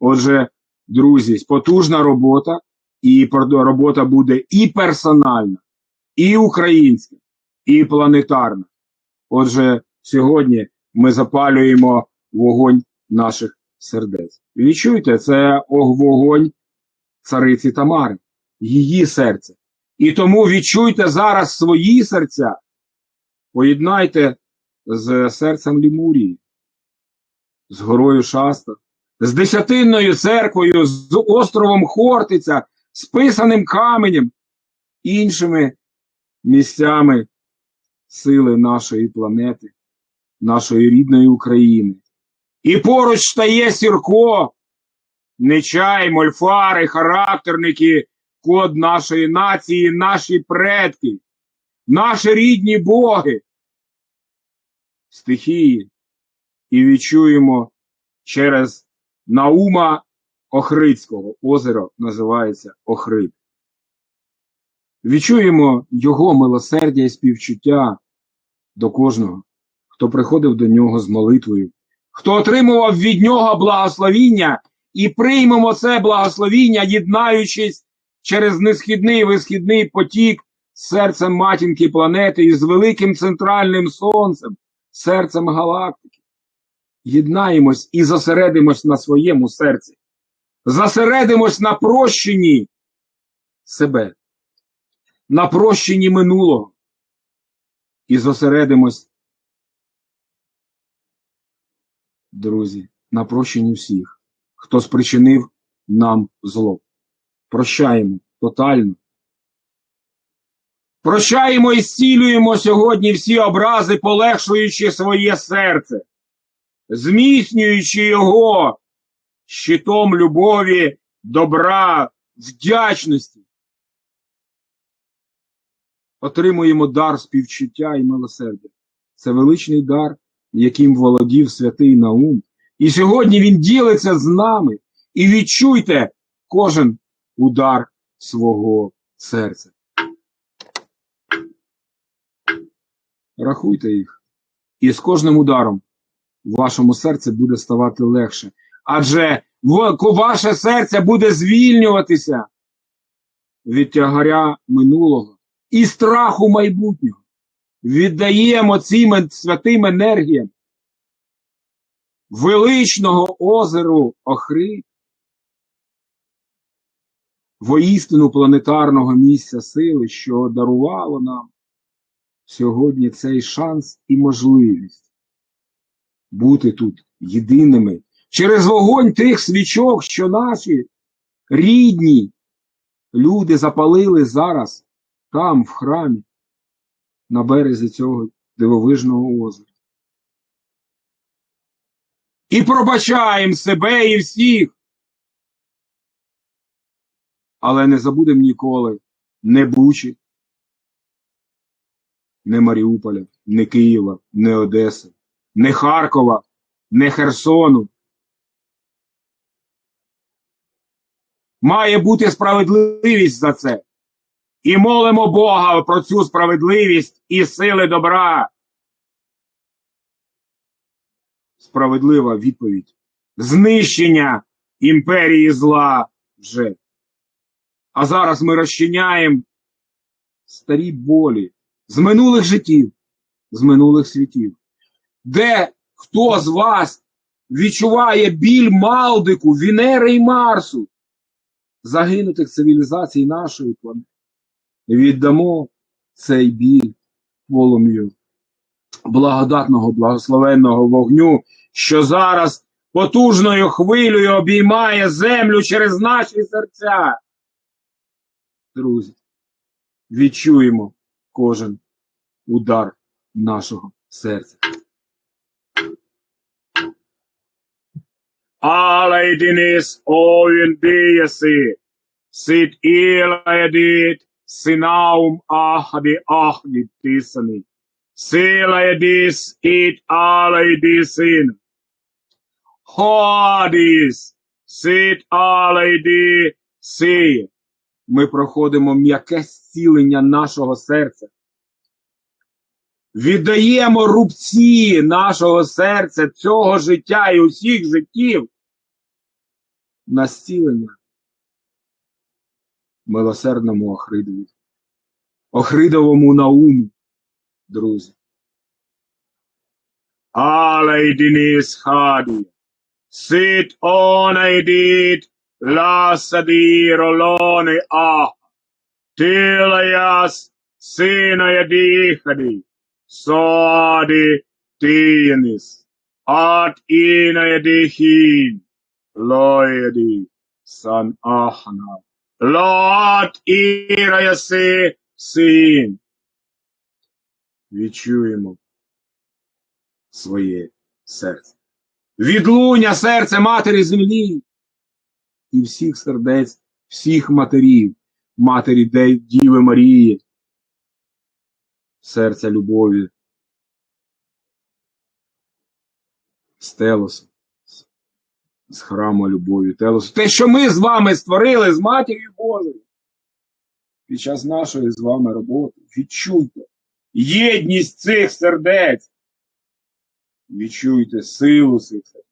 Отже, друзі, потужна робота, і робота буде і персональна, і українська, і планетарна. Отже, сьогодні ми запалюємо вогонь наших сердець. Відчуйте, це вогонь цариці Тамари, її серце. І тому відчуйте зараз свої серця, поєднайте з серцем Лімурії, з горою Шаста, з десятинною церквою, з островом Хортиця, з писаним каменем, іншими місцями сили нашої планети, нашої рідної України. І поруч стає Сірко, Нечай, мольфари, характерники, код нашої нації, наші предки, наші рідні боги, стихії. І відчуємо через Наума Охридського. Озеро називається Охрид. Відчуємо його милосердя і співчуття до кожного, хто приходив до нього з молитвою, хто отримував від нього благословіння, і приймемо це благословіння, єднаючись через несхідний висхідний потік серцем матінки планети і з великим центральним сонцем, серцем галактики. Єднаємось і зосередимось на своєму серці, зосередимось на прощенні себе, на прощенні минулого і зосередимось, друзі, на прощенні всіх, хто спричинив нам зло. Прощаємо тотально. Прощаємо і зцілюємо сьогодні всі образи, полегшуючи своє серце, зміцнюючи його щитом любові, добра, вдячності. Отримуємо дар співчуття і милосердя. Це величний дар, яким володів святий Наум. І сьогодні він ділиться з нами. І відчуйте кожен удар свого серця. Рахуйте їх. І з кожним ударом вашому серці буде ставати легше. Адже ваше серце буде звільнюватися від тягаря минулого і страху майбутнього. Віддаємо цим святим енергіям величного озеру Охри, воістину планетарного місця сили, що дарувало нам сьогодні цей шанс і можливість бути тут єдиними через вогонь тих свічок, що наші рідні люди запалили зараз там, в храмі, на березі цього дивовижного озера. І пробачаємо себе і всіх. Але не забудемо ніколи не Бучі, не Маріуполя, не Києва, не Одеси, не Харкова, не Херсону. Має бути справедливість за це. І молимо Бога про цю справедливість і сили добра. Справедлива відповідь. Знищення імперії зла вже. А зараз ми розчиняємо старі болі з минулих життів, з минулих світів. Де хто з вас відчуває біль Малдику, Венери і Марсу, загинутих цивілізацій нашої планети? Віддамо цей біль полум'ю благодатного, благословенного вогню, що зараз потужною хвилею обіймає землю через наші серця. Друзі, відчуємо кожен удар нашого серця. Alaydiniz oyun diyesi, sit ilayedit, sinaum ahdi ahdi tisani. Silayedis it alaydisin. Hodis, sit alaydi си. Ми проходимо м'яке зцілення нашого серця. Віддаємо рубці нашого серця, цього життя і усіх життів на зцілення. Милосердному Охридові, Охридовому науму, друзі. Але Денис Хаді, сит он едит, ласаді ролони а, тилаяс сина ядихади, соади тініс, ат іна ядихін, лояди, сан ахна, лоат іра яси син. Відчуємо своє серце. Відлуння серце матері землі. І всіх сердець, всіх матерів, матері Діви Марії, серця любові, з Телосу, з- храму любові Телосу. Те, що ми з вами створили з матір'ю Божою під час нашої з вами роботи, відчуйте єдність цих сердець. Відчуйте силу цих сердець.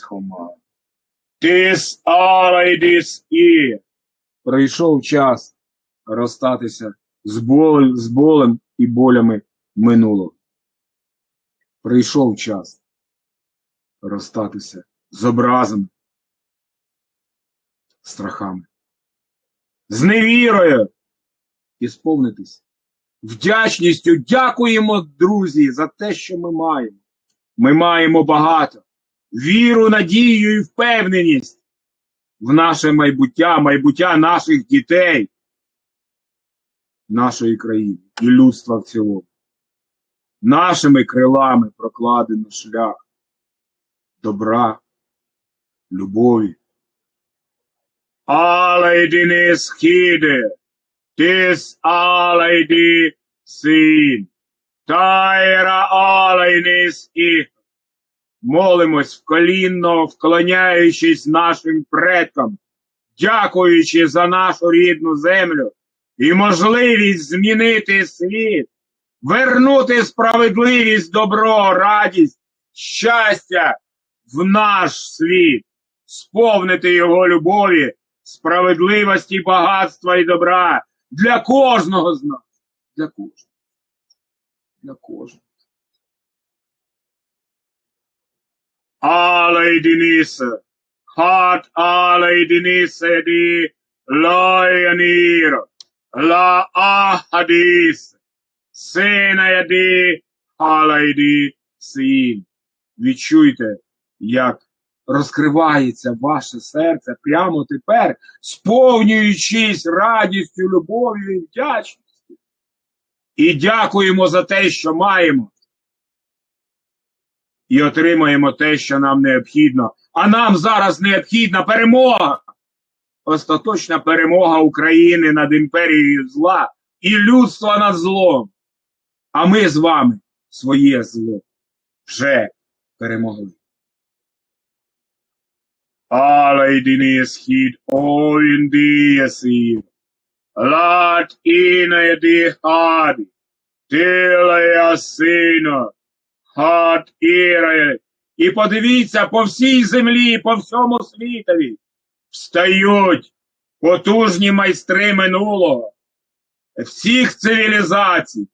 Хома. Тис але єдис і. Прийшов час розстатися з болем, з болем і болями минулого. Прийшов час розстатися з образами, страхами, з невірою і сповнитись вдячністю. Дякуємо, друзі, за те, що ми маємо. Ми маємо багато. Віру, надію і впевненість в наше майбуття, майбуття наших дітей, нашої країни і людства в цілому. Нашими крилами прокладено шлях добра, любові. Але йди не схиде, тис алайди син, тайра але нис і молимось вколінно, вклоняючись нашим предкам, дякуючи за нашу рідну землю і можливість змінити світ, вернути справедливість, добро, радість, щастя в наш світ, сповнити його любові, справедливості, багатства і добра для кожного з нас. Для кожного. Для кожного. Дениса, хат але Дениса ді лоянір, ла ахадіс, сина яді, але йди син. Відчуйте, як розкривається ваше серце прямо тепер, сповнюючись радістю, любов'ю і вдячністю. І дякуємо за те, що маємо. І отримаємо те, що нам необхідно. А нам зараз необхідна перемога. Остаточна перемога України над імперією зла і людства над злом. А ми з вами своє зло вже перемогли. Але єдиний схід оіндіє сів. Лад іна ді хаді. Тилая сина. Хат іре. І подивіться по всій землі, по всьому світові. Встають потужні майстри минулого, всіх цивілізацій,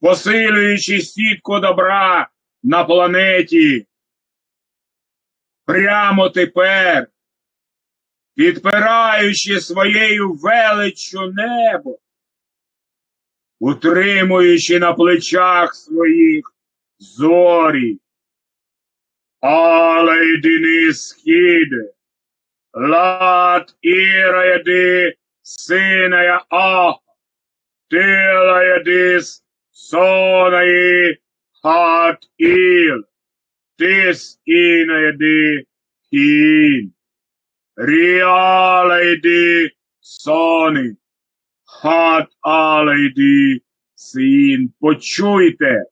посилюючи сітку добра на планеті. Прямо тепер, підпираючи своєю величчю небо, утримуючи на плечах своїх зорі, але єдиний схід, лад іра єди, сина я ах, тила єдис, сонаї, хат іл, тис іна єди, хін, ріала єди, сони, хат але йди, син, почуйте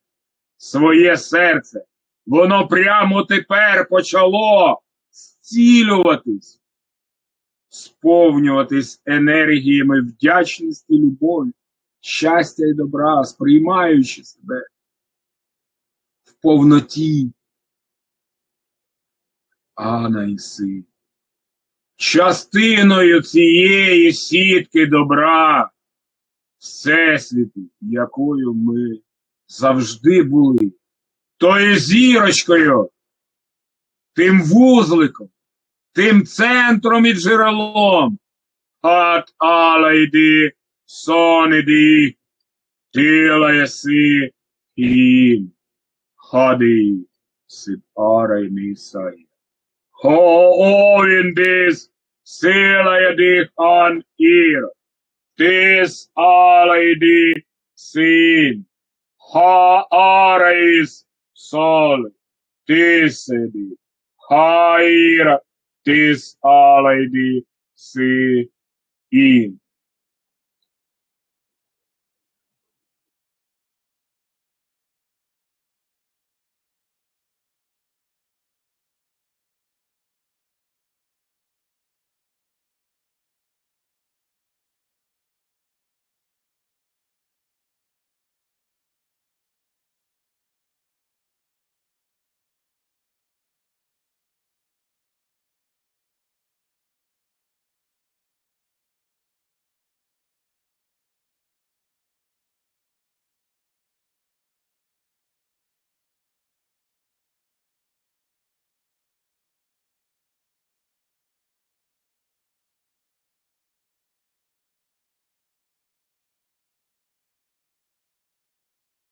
своє серце. Воно прямо тепер почало зцілюватись, сповнюватись енергіями вдячності, любові, щастя і добра, сприймаючи себе, в повноті. Ана іси. Частиною цієї сітки добра, Всесвіту, якою ми завжди були, тою зірочкою, тим вузликом, тим центром і джерелом. От алайди, сониди, тіла єси, і ходи, сид арай нісай. Ho oindis sila yadi han ir. Tis alaidi sin. Haareis sol tiisedi. Hair tis aledi si in.